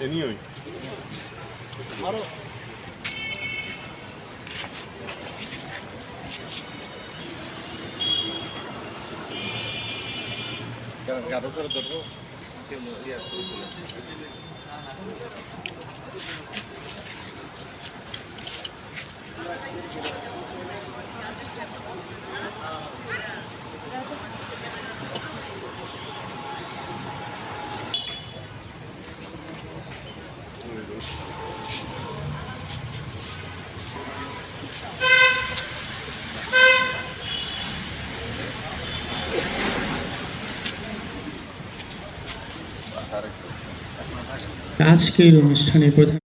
Anyway. Maro. গাড়ো করে ধরবো Thank you. আজকের অনুষ্ঠানে প্রধান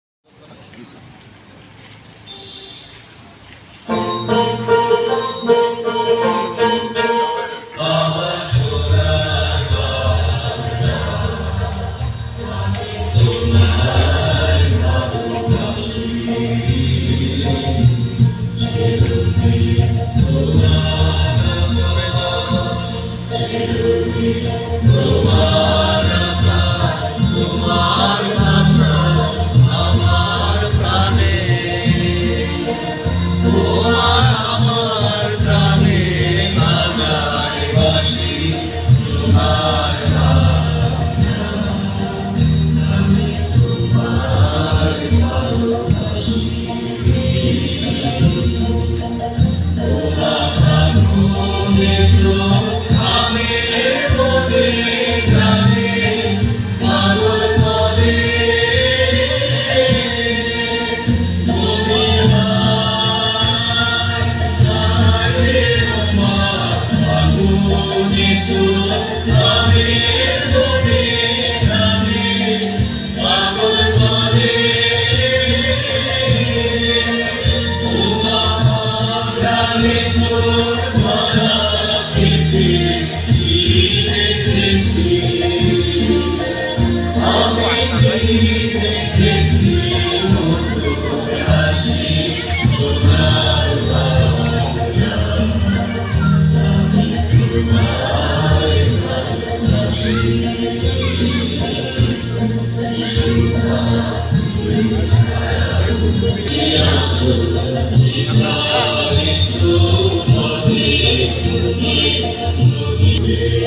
Yeah.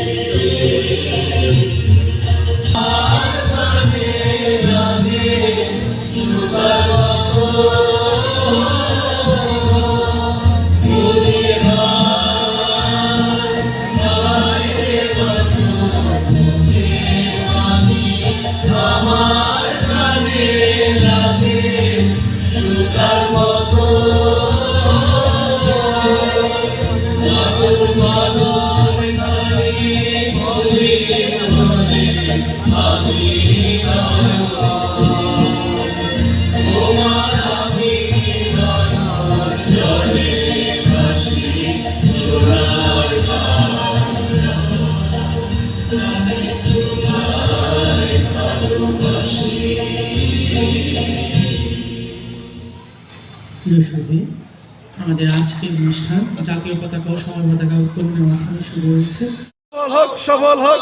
প্রিয় সুধী আমাদের আজকের অনুষ্ঠান জাতীয় পতাকা ও সময় পতাকা উত্তোলনের মাধ্যমে শুরু হয়েছে। সফল হোক।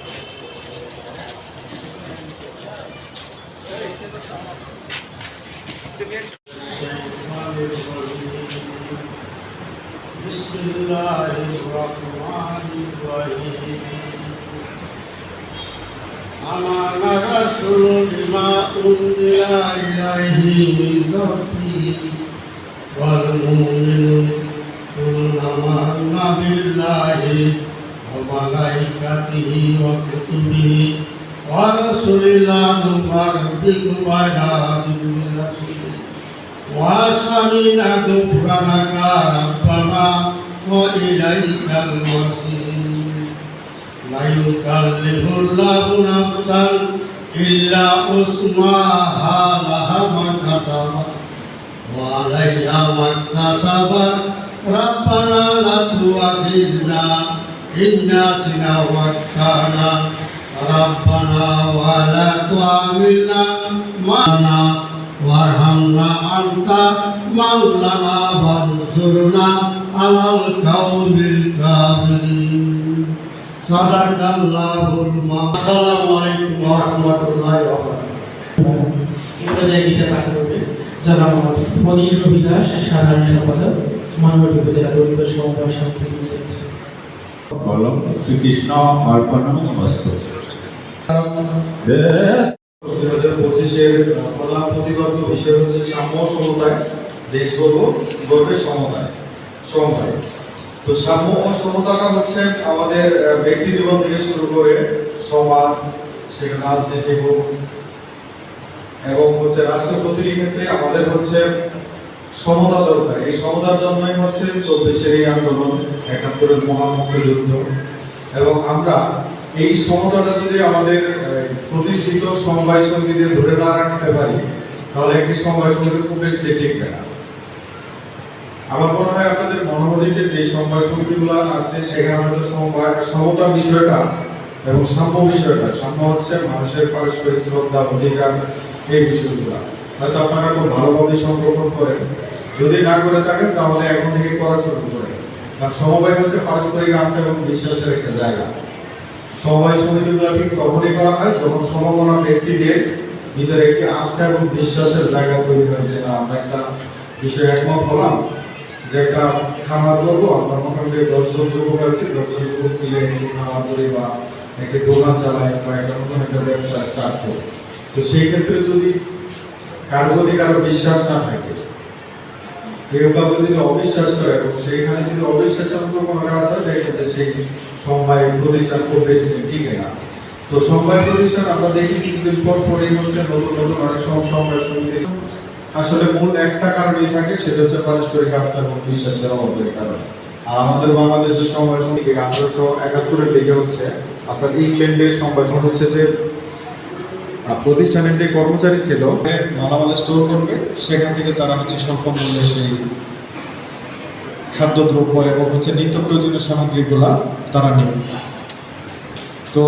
بسم الله الرحمن الرحيم آمن الرسول بما أنزل إليه من ربه والمؤمنون كل آمنا بالله وملائكته وكتبه ورسول لا نفرق بين أحد من رسله وسمعنا غفرانك ربنا وإليك المصير لا يكلف الله نفسا إلا وسعها لها ما كسبت وعليها ما اكتسبت ربنا لا تؤاخذنا إن نسينا واخطأنا ربنا ولا تحملنا ما لنا وارحمنا أنت مولانا وانصرنا على القوم الكافرين صدق الله المولى السلام عليكم ورحمة الله وبركاته ইংরেজি গীতা পাঠ করবে জনাব মোহাম্মদ ফনির রবি দাস সাধারণ সম্পাদক মানবতী উপজেলা দলিত সমবায় সমিতি লিমিটেড। কলম শ্রীকৃষ্ণ অর্পণ মস্তু দুই আমাদের ব্যক্তি জীবন থেকে শুরু করে সমাজ, সেটা রাজনীতি এবং হচ্ছে রাষ্ট্র প্রতিটি ক্ষেত্রে আমাদের হচ্ছে সমতা দরকার। এই সমতার জন্যই হচ্ছে চব্বিশের এই আন্দোলন, একাত্তরের মহামুক্তিযুদ্ধ এবং আমরা এই সমতাটা যদি আমাদের প্রতিষ্ঠিত সমবায় সমিতিতে ধরে না রাখতে পারি, তাহলে একটি সমবায় সমিতি খুব বেশি টিকবে না। আমার মনে হয় আপনাদের মনোমতিতে যে সমবায় সমিতিগুলো আছে, সেখানে হয়তো সমবায়, সমতা বিষয়টা এবং সাম্য বিষয়টা, সাম্য হচ্ছে মানুষের পারস্পরিক শ্রদ্ধা, অধিকার, এই বিষয়গুলো। হয়তো আপনারা খুব ভালোভাবে সংরক্ষণ করেন। যদি না করে থাকেন, তাহলে এখন থেকে করা শুরু করেন। কারণ সমবায় হচ্ছে পারস্পরিক আস্থা এবং বিশ্বাসের একটা জায়গা। সমবায় সমিতিগুলো ঠিক তখনই করা হয় যখন সমমনা ব্যক্তিদের ভিতরে একটি আস্থা এবং বিশ্বাসের জায়গা তৈরি হয় যে, না, আমরা একটা বিষয়ে একমত হলাম যে একটা খামার করব, আমরা মোটামুটি দশজন যুবক আছি, দশজন যুবক মিলে একটি খামার করি বা একটি দোকান চালাই বা একটা নতুন একটা ব্যবসা স্টার্ট করি। তো সেই ক্ষেত্রে যদি কারও প্রতি কারও বিশ্বাস না থাকে, কেউ কাউকে যদি অবিশ্বাস করে, এবং সেইখানে যদি অবিশ্বাসের মতো কোনো কাজ হয়, দেখে যে সেই সমবায় প্রতিষ্ঠান বেশি দিন টিকে না। তো সমবায় প্রতিষ্ঠান আমরা দেখি কিছুদিন পর পরেই হচ্ছে নতুন নতুন অনেক সব সমবায় সমিতি। আসলে মূল একটা কারণই থাকে, সেটা হচ্ছে পারস্পরিক আস্থা এবং বিশ্বাসের অভাবের কারণে। আর আমাদের বাংলাদেশের সমবায় সমিতি আঠারোশো একাত্তরের দিকে হচ্ছে আপনার ইংল্যান্ডের সমবায় হচ্ছে যে প্রতিষ্ঠানের যে কর্মচারী ছিল মালামাল স্টোর করবে। সেখান থেকে তারা হচ্ছে স্বল্প মূল্যে সেই খাদ্যদ্রব্য এবং হচ্ছে নিত্য প্রয়োজনীয় সামগ্রীগুলা তারা নেবে তো